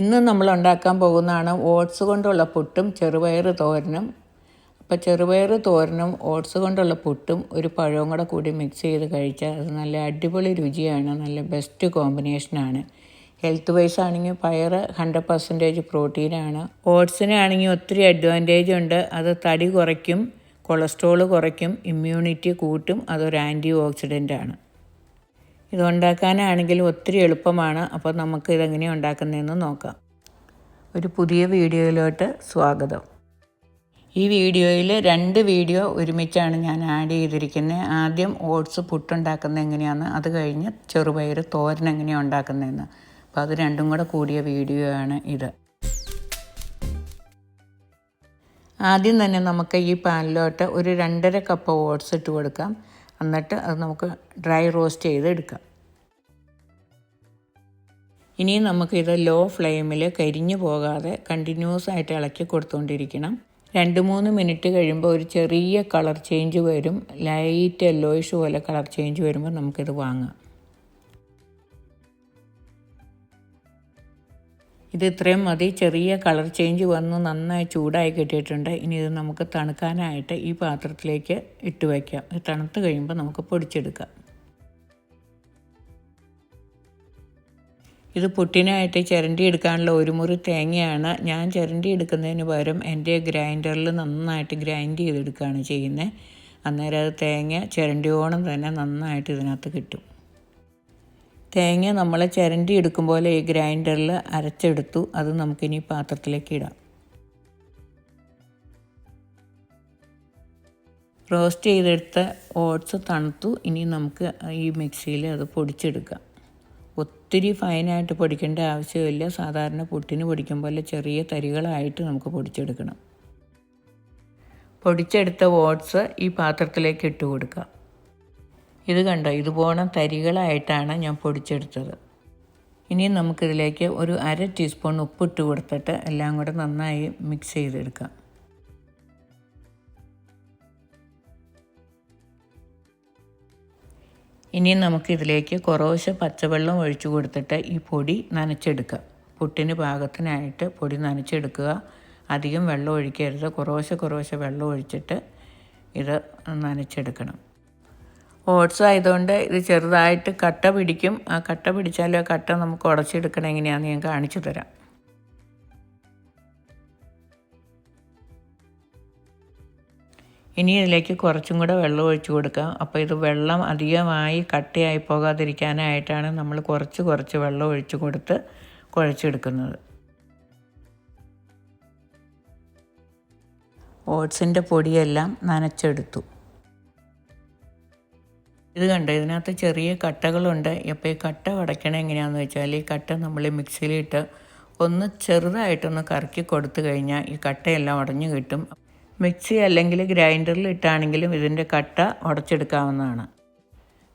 ഇന്ന് നമ്മൾ ഉണ്ടാക്കാൻ പോകുന്നതാണ് ഓട്സ് കൊണ്ടുള്ള പുട്ടും ചെറുപയർ തോരനും. അപ്പോൾ ചെറുപയർ തോരനും ഓട്സ് കൊണ്ടുള്ള പുട്ടും ഒരു പഴവും കൂടെ കൂടി മിക്സ് ചെയ്ത് കഴിച്ചാൽ അത് നല്ല അടിപൊളി രുചിയാണ് നല്ല ബെസ്റ്റ് കോമ്പിനേഷനാണ് ഹെൽത്ത് വൈസ് ആണെങ്കിൽ പയർ ഹൺഡ്രഡ് പെർസെന്റേജ് പ്രോട്ടീനാണ് ഓട്സിനാണെങ്കിൽ ഒത്തിരി അഡ്വാന്റേജ് ഉണ്ട്. അത് തടി കുറയ്ക്കും കൊളസ്ട്രോൾ കുറയ്ക്കും ഇമ്മ്യൂണിറ്റി കൂട്ടും അതൊരു ആന്റി ഓക്സിഡന്റ് ആണ്. ഇത് ഉണ്ടാക്കാനാണെങ്കിലും ഒത്തിരി എളുപ്പമാണ്. അപ്പോൾ നമുക്ക് ഇതെങ്ങനെയാണ് ഉണ്ടാക്കുന്നതെന്ന് നോക്കാം. ഒരു പുതിയ വീഡിയോയിലോട്ട് സ്വാഗതം. ഈ വീഡിയോയിൽ രണ്ട് വീഡിയോ ഒരുമിച്ചാണ് ഞാൻ ആഡ് ചെയ്തിരിക്കുന്നത്. ആദ്യം ഓട്സ് പുട്ടുണ്ടാക്കുന്നത് എങ്ങനെയാണ് അത് കഴിഞ്ഞ് ചെറുപയർ തോരൻ എങ്ങനെയാണ് ഉണ്ടാക്കുന്നതെന്ന്. അപ്പോൾ അത് രണ്ടും കൂടെ കൂടിയ വീഡിയോ ആണ് ഇത്. ആദ്യം തന്നെ നമുക്ക് ഈ പാനിലോട്ട് ഒരു രണ്ടര കപ്പ് ഓട്സ് ഇട്ട് കൊടുക്കാം. എന്നിട്ട് അത് നമുക്ക് ഡ്രൈ റോസ്റ്റ് ചെയ്ത് എടുക്കാം. ഇനിയും നമുക്കിത് ലോ ഫ്ലെയിമിൽ കരിഞ്ഞു പോകാതെ കണ്ടിന്യൂസ് ആയിട്ട് ഇളക്കി കൊടുത്തുകൊണ്ടിരിക്കണം രണ്ട് മൂന്ന് മിനിറ്റ് കഴിയുമ്പോൾ ഒരു ചെറിയ കളർ ചേഞ്ച് വരും. ലൈറ്റ് യെല്ലോയിഷ് പോലെ കളർ ചേഞ്ച് വരുമ്പോൾ നമുക്കിത് വാങ്ങാം. ഇത് ഇത്രയും മതി. ചെറിയ കളർ ചേഞ്ച് വന്ന് നന്നായി ചൂടായി കിട്ടിയിട്ടുണ്ട്. ഇനി ഇത് നമുക്ക് തണുക്കാനായിട്ട് ഈ പാത്രത്തിലേക്ക് ഇട്ട് വയ്ക്കാം. ഇത് തണുത്ത് കഴിയുമ്പോൾ നമുക്ക് പൊടിച്ചെടുക്കാം. ഇത് പുട്ടിനായിട്ട് ചിരണ്ടി എടുക്കാനുള്ള ഒരു മുറി തേങ്ങയാണ്. ഞാൻ ചിരണ്ടി എടുക്കുന്നതിന് പകരം എന്റെ ഗ്രൈൻഡറിൽ നന്നായിട്ട് ഗ്രൈൻഡ് ചെയ്തെടുക്കുകയാണ് ചെയ്യുന്നത്. അന്നേരം അത് തേങ്ങ ചിരണ്ടിയോണം തന്നെ നന്നായിട്ട് ഇതിനകത്ത് കിട്ടും. തേങ്ങ നമ്മൾ ചിരണ്ടി എടുക്കും പോലെ ഈ ഗ്രൈൻഡറിൽ അരച്ചെടുത്തു. അത് നമുക്കിനി പാത്രത്തിലേക്ക് ഇടാം. റോസ്റ്റ് ചെയ്തെടുത്ത ഓട്സ് തണുത്തു. ഇനി നമുക്ക് ഈ മിക്സിയിൽ അത് പൊടിച്ചെടുക്കാം. ഒത്തിരി ഫൈനായിട്ട് പൊടിക്കേണ്ട ആവശ്യമില്ല. സാധാരണ പുട്ടിന് പൊടിക്കും പോലെ ചെറിയ തരികളായിട്ട് നമുക്ക് പൊടിച്ചെടുക്കണം. പൊടിച്ചെടുത്ത ഓട്സ് ഈ പാത്രത്തിലേക്ക് ഇട്ട് കൊടുക്കാം. ഇത് കണ്ടോ? ഇതുപോലെ തരികളായിട്ടാണ് ഞാൻ പൊടിച്ചെടുത്തത്. ഇനി നമുക്കിതിലേക്ക് ഒരു അര ടീസ്പൂൺ ഉപ്പിട്ട് കൊടുത്തിട്ട് എല്ലാം കൂടെ നന്നായി മിക്സ് ചെയ്തെടുക്കാം. ഇനി നമുക്കിതിലേക്ക് കുറേശ്ശെ പച്ചവെള്ളം ഒഴിച്ചു കൊടുത്തിട്ട് ഈ പൊടി നനച്ചെടുക്കുക പുട്ടിന് പാകത്തിനായിട്ട് പൊടി നനച്ചെടുക്കുക. അധികം വെള്ളം ഒഴിക്കരുത്. കുറേശ്ശെ കുറേശ്ശെ വെള്ളം ഒഴിച്ചിട്ട് ഇത് നനച്ചെടുക്കണം. ഓട്സ് ആയതുകൊണ്ട് ഇത് ചെറുതായിട്ട് കട്ട പിടിക്കും. ആ കട്ട പിടിച്ചാലും ആ കട്ട നമുക്ക് ഉടച്ചെടുക്കണം എങ്ങനെയാണെന്ന് ഞാൻ കാണിച്ചു തരാം. ഇനി ഇതിലേക്ക് കുറച്ചും കൂടെ വെള്ളം ഒഴിച്ചു കൊടുക്കാം. അപ്പോൾ ഇത് വെള്ളം അധികമായി കട്ടയായി പോകാതിരിക്കാനായിട്ടാണ് നമ്മൾ കുറച്ച് കുറച്ച് വെള്ളം ഒഴിച്ചു കൊടുത്ത് കുഴച്ചെടുക്കുന്നത്. ഓട്സിന്റെ പൊടിയെല്ലാം നനച്ചെടുത്തു. ഇത് കണ്ടോ? ഇതിനകത്ത് ചെറിയ കട്ടകളുണ്ട്. അപ്പോൾ ഈ കട്ട വടയ്ക്കണേ എങ്ങനെയാണെന്ന് വെച്ചാൽ ഈ കട്ട നമ്മൾ മിക്സിയിലിട്ട് ഒന്ന് ചെറുതായിട്ടൊന്ന് കറക്കി കൊടുത്തു കഴിഞ്ഞാൽ ഈ കട്ടയെല്ലാം ഉടഞ്ഞു കിട്ടും. മിക്സി അല്ലെങ്കിൽ ഗ്രൈൻഡറിൽ ഇട്ടാണെങ്കിലും ഇതിന്റെ കട്ട ഉടച്ചെടുക്കാവുന്നതാണ്.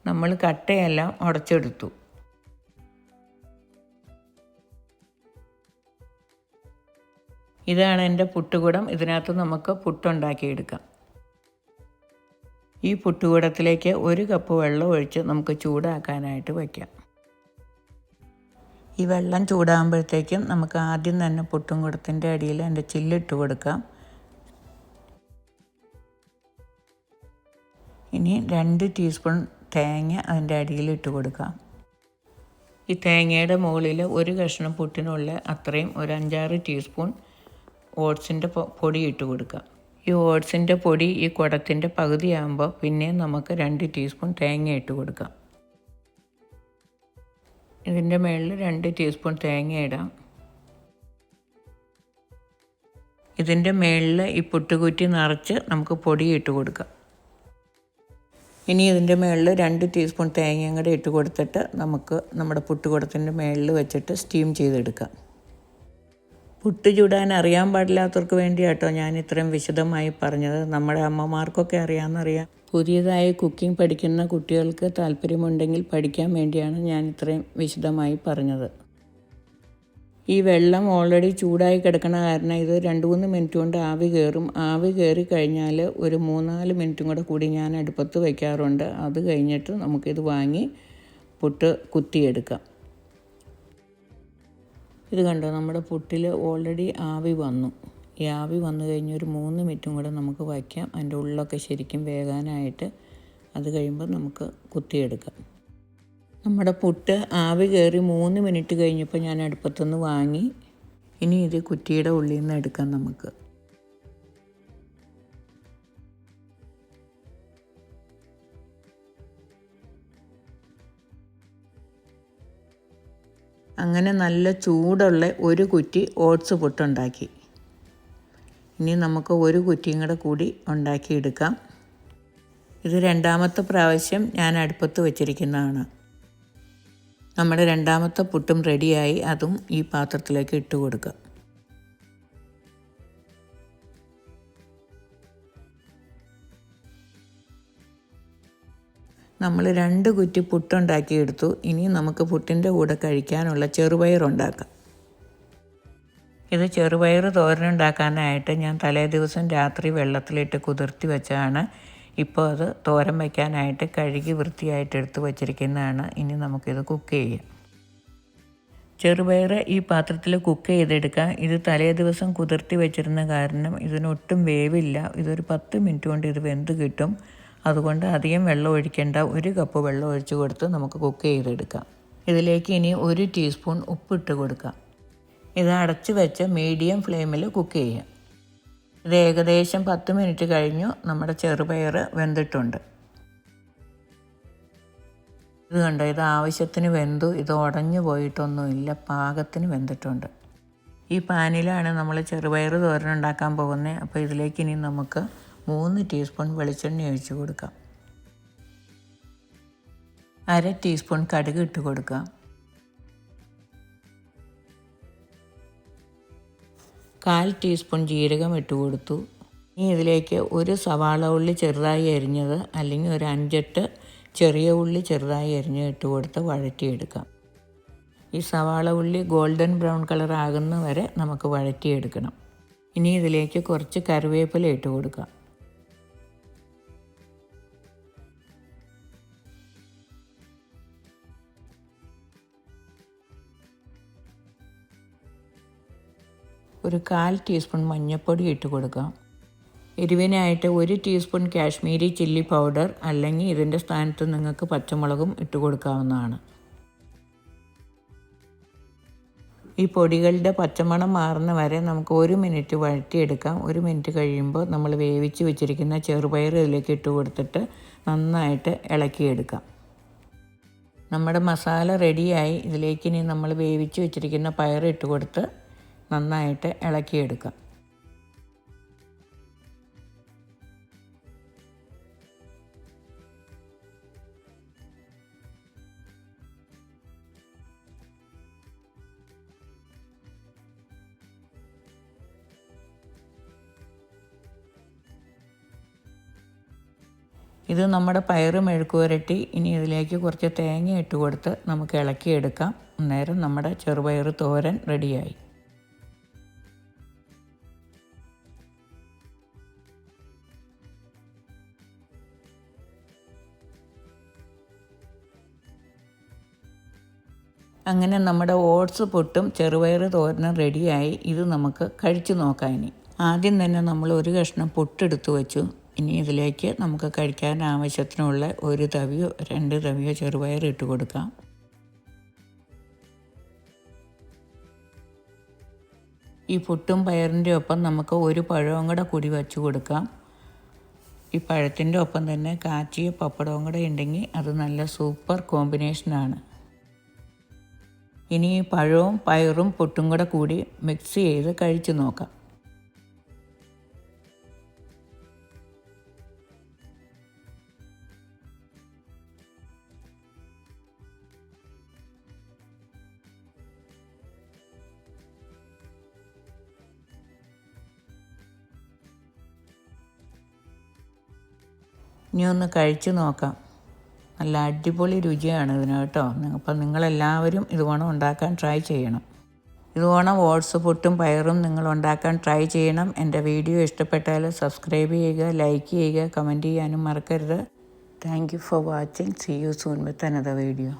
നമ്മൾ കട്ടയെല്ലാം ഉടച്ചെടുത്തു. ഇതാണ് എന്റെ പുട്ടുകുടം. ഇതിനകത്ത് നമുക്ക് പുട്ടുണ്ടാക്കിയെടുക്കാം. ഈ പുട്ടുകൂടത്തിലേക്ക് ഒരു കപ്പ് വെള്ളം ഒഴിച്ച് നമുക്ക് ചൂടാക്കാനായിട്ട് വയ്ക്കാം. ഈ വെള്ളം ചൂടാകുമ്പോഴത്തേക്കും നമുക്ക് ആദ്യം തന്നെ പുട്ടും കുടത്തിന്റെ അടിയിൽ അതിന്റെ ചില്ലിട്ട് കൊടുക്കാം. ഇനി രണ്ട് ടീസ്പൂൺ തേങ്ങ അതിന്റെ അടിയിൽ ഇട്ട് കൊടുക്കാം. ഈ തേങ്ങയുടെ മുകളിൽ ഒരു കഷ്ണം പുട്ടിനുള്ള അത്രയും ഒരു അഞ്ചാറ് ടീസ്പൂൺ ഓട്സിന്റെ പൊടി ഇട്ട് കൊടുക്കാം. ഈ ഓട്സിന്റെ പൊടി ഈ കുടത്തിന്റെ പകുതിയാകുമ്പോൾ പിന്നെ നമുക്ക് രണ്ട് ടീസ്പൂൺ തേങ്ങ ഇട്ട് കൊടുക്കാം. ഇതിന്റെ മുകളിൽ രണ്ട് ടീസ്പൂൺ തേങ്ങ ഇടാം. ഇതിന്റെ മുകളിൽ ഈ പുട്ടുകുറ്റി നിറച്ച് നമുക്ക് പൊടി ഇട്ട് കൊടുക്കാം. ഇനി ഇതിന്റെ മുകളിൽ രണ്ട് ടീസ്പൂൺ തേങ്ങയും കൂടെ ഇട്ട് കൊടുത്തിട്ട് നമുക്ക് നമ്മുടെ പുട്ടുകുടത്തിന്റെ മുകളിൽ വെച്ചിട്ട് സ്റ്റീം ചെയ്തെടുക്കാം. പുട്ട് ചൂടാൻ അറിയാൻ പാടില്ലാത്തവർക്ക് വേണ്ടിയാട്ടോ ഞാൻ ഇത്രയും വിശദമായി പറഞ്ഞത്. നമ്മുടെ അമ്മമാർക്കൊക്കെ അറിയാമെന്നറിയാം. പുതിയതായി കുക്കിംഗ് പഠിക്കുന്ന കുട്ടികൾക്ക് താല്പര്യമുണ്ടെങ്കിൽ പഠിക്കാൻ വേണ്ടിയാണ് ഞാൻ ഇത്രയും വിശദമായി പറഞ്ഞത്. ഈ വെള്ളം ഓൾറെഡി ചൂടായി കിടക്കണ കാരണം ഇത് രണ്ട് മൂന്ന് മിനിറ്റ് കൊണ്ട് ആവി കയറും. ആവി കയറി കഴിഞ്ഞാൽ ഒരു മൂന്നാൽ മിനിറ്റും കൂടെ കൂടി ഞാൻ അടുപ്പത്ത് വയ്ക്കാറുണ്ട്. അത് കഴിഞ്ഞിട്ട് നമുക്കിത് വാങ്ങി പുട്ട് കുത്തിയെടുക്കാം. ഇത് കണ്ടോ? നമ്മുടെ പുട്ടിൽ ഓൾറെഡി ആവി വന്നു. ഈ ആവി വന്നു കഴിഞ്ഞ് ഒരു മൂന്ന് മിനിറ്റും കൂടെ നമുക്ക് വയ്ക്കാം. അതിന്റെ ഉള്ളൊക്കെ ശരിക്കും വേകാനായിട്ട് അത് കഴിയുമ്പോൾ നമുക്ക് കുത്തിയെടുക്കാം. നമ്മുടെ പുട്ട് ആവി കയറി മൂന്ന് മിനിറ്റ് കഴിഞ്ഞപ്പോൾ ഞാൻ അടുപ്പത്തുനിന്ന് വാങ്ങി. ഇനി ഇത് കുറ്റിയുടെ ഉള്ളിൽ നിന്ന് എടുക്കാം നമുക്ക്. അങ്ങനെ നല്ല ചൂടുള്ള ഒരു കുറ്റി ഓട്സ് പുട്ടുണ്ടാക്കി. ഇനി നമുക്ക് ഒരു കുറ്റിയും കൂടെ കൂടി ഉണ്ടാക്കിയെടുക്കാം. ഇത് രണ്ടാമത്തെ പ്രാവശ്യം ഞാൻ അടുപ്പത്ത് വച്ചിരിക്കുന്നതാണ്. നമ്മുടെ രണ്ടാമത്തെ പുട്ടും റെഡിയായി അതും ഈ പാത്രത്തിലേക്ക് ഇട്ട് കൊടുക്കുക. നമ്മൾ രണ്ട് കുറ്റി പുട്ടുണ്ടാക്കിയെടുത്തു ഇനി നമുക്ക് പുട്ടിന്റെ കൂടെ കഴിക്കാനുള്ള ചെറുപയർ ഉണ്ടാക്കാം. ഇത് ചെറുപയർ തോരനുണ്ടാക്കാനായിട്ട് ഞാൻ തലേ ദിവസം രാത്രി വെള്ളത്തിലിട്ട് കുതിർത്തി വെച്ചാണ് ഇപ്പോൾ അത് തോരൻ വയ്ക്കാനായിട്ട് കഴുകി വൃത്തിയായിട്ട് എടുത്ത് വച്ചിരിക്കുന്നതാണ്. ഇനി നമുക്കിത് കുക്ക് ചെയ്യാം. ചെറുപയർ ഈ പാത്രത്തിൽ കുക്ക് ചെയ്തെടുക്കാം. ഇത് തലേ ദിവസം കുതിർത്തി വെച്ചിരുന്ന കാരണം ഇതിനൊട്ടും വേവില്ല. ഇതൊരു പത്ത് മിനിറ്റ് കൊണ്ട് ഇത് വെന്ത് കിട്ടും. അതുകൊണ്ട് അധികം വെള്ളം ഒഴിക്കേണ്ട ഒരു കപ്പ് വെള്ളം ഒഴിച്ചു കൊടുത്ത് നമുക്ക് കുക്ക് ചെയ്തെടുക്കാം. ഇതിലേക്ക് ഇനി ഒരു ടീസ്പൂൺ ഉപ്പിട്ട് കൊടുക്കാം. ഇത് അടച്ച് വെച്ച് മീഡിയം ഫ്ലെയിമിൽ കുക്ക് ചെയ്യാം. ഇത് ഏകദേശം പത്ത് മിനിറ്റ് കഴിഞ്ഞു. നമ്മുടെ ചെറുപയർ വെന്തിട്ടുണ്ട്. ഇത് കണ്ടോ ഇത് ആവശ്യത്തിന് വെന്തു. ഇത് ഉടഞ്ഞു പോയിട്ടൊന്നുമില്ല. പാകത്തിന് വെന്തിട്ടുണ്ട്. ഈ പാനിലാണ് നമ്മൾ ചെറുപയർ തോരനുണ്ടാക്കാൻ പോകുന്നത്. അപ്പോൾ ഇതിലേക്ക് ഇനി നമുക്ക് മൂന്ന് ടീസ്പൂൺ വെളിച്ചെണ്ണ ഒഴിച്ച് കൊടുക്കാം അര ടീസ്പൂൺ കടുക് ഇട്ട് കൊടുക്കുക. കാൽ ടീസ്പൂൺ ജീരകം ഇട്ട് കൊടുത്തു. ഇനി ഇതിലേക്ക് ഒരു സവാള ഉള്ളി ചെറുതായി എരിഞ്ഞത് അല്ലെങ്കിൽ ഒരു അഞ്ചെട്ട് ചെറിയ ഉള്ളി ചെറുതായി എരിഞ്ഞ് ഇട്ട് കൊടുത്ത് വഴറ്റിയെടുക്കാം. ഈ സവാള ഉള്ളി ഗോൾഡൻ ബ്രൗൺ കളർ ആകുന്ന വരെ നമുക്ക് വഴറ്റിയെടുക്കണം. ഇനി ഇതിലേക്ക് കുറച്ച് കറിവേപ്പില ഇട്ട് കൊടുക്കാം. ഒരു കാൽ ടീസ്പൂൺ മഞ്ഞൾപ്പൊടി ഇട്ട് കൊടുക്കുക എരിവിനായിട്ട് ഒരു ടീസ്പൂൺ കാശ്മീരി ചില്ലി പൗഡർ അല്ലെങ്കിൽ ഇതിന്റെ സ്ഥാനത്ത് നിങ്ങൾക്ക് പച്ചമുളകും ഇട്ട് കൊടുക്കാവുന്നതാണ്. ഈ പൊടികളുടെ പച്ചമണം മാറുന്ന വരെ നമുക്ക് ഒരു മിനിറ്റ് വഴറ്റിയെടുക്കാം. ഒരു മിനിറ്റ് കഴിയുമ്പോൾ നമ്മൾ വേവിച്ച് വെച്ചിരിക്കുന്ന ചെറുപയർ ഇതിലേക്ക് ഇട്ട് കൊടുത്തിട്ട് നന്നായിട്ട് ഇളക്കിയെടുക്കാം. നമ്മുടെ മസാല റെഡിയായി ഇതിലേക്ക് ഇനി നമ്മൾ വേവിച്ച് വെച്ചിരിക്കുന്ന പയർ ഇട്ട് കൊടുത്ത് നന്നായിട്ട് ഇളക്കിയെടുക്കാം. ഇത് നമ്മുടെ പയറ് മെഴുക്കുവരട്ടി ഇനി ഇതിലേക്ക് കുറച്ച് തേങ്ങ ഇട്ട് കൊടുത്ത് നമുക്ക് ഇളക്കിയെടുക്കാം. അന്നേരം നമ്മുടെ ചെറുപയർ തോരൻ റെഡിയായി. അങ്ങനെ നമ്മുടെ ഓട്സ് പൊട്ടും ചെറുപയർ തോരനും റെഡിയായി. ഇത് നമുക്ക് കഴിച്ചു നോക്കാം ഇനി. ആദ്യം തന്നെ നമ്മൾ ഒരു കഷ്ണം പൊട്ടെടുത്ത് വെച്ചു. ഇനി ഇതിലേക്ക് നമുക്ക് കഴിക്കാൻ ആവശ്യത്തിനുള്ള ഒരു തവിയോ രണ്ട് തവിയോ ചെറുപയർ ഇട്ട് കൊടുക്കാം. ഈ പുട്ടും പയറിന്റെ ഒപ്പം നമുക്ക് ഒരു പഴവും കൂടെ കൂടി വച്ചു കൊടുക്കാം. ഈ പഴത്തിന്റെ ഒപ്പം തന്നെ കാച്ചിയ പപ്പടവും കൂടെ ഉണ്ടെങ്കിൽ അത് നല്ല സൂപ്പർ കോമ്പിനേഷനാണ്. ഇനി പഴവും പയറും പൊട്ടും കൂടെ കൂടി മിക്സ് ചെയ്ത് കഴിച്ചു നോക്കാം. ഇനി ഒന്ന് കഴിച്ചു നോക്കാം. നല്ല അടിപൊളി രുചിയാണ് ഇതിന് കേട്ടോ. അപ്പം നിങ്ങളെല്ലാവരും ഇതുവേണം ഉണ്ടാക്കാൻ ട്രൈ ചെയ്യണം. ഇതുവേണം ഓട്സ് പുട്ടും പയറും നിങ്ങൾ ഉണ്ടാക്കാൻ ട്രൈ ചെയ്യണം. എന്റെ വീഡിയോ ഇഷ്ടപ്പെട്ടാൽ സബ്സ്ക്രൈബ് ചെയ്യുക ലൈക്ക് ചെയ്യുക കമന്റ് ചെയ്യാനും മറക്കരുത്. Thank you for watching see you soon with another video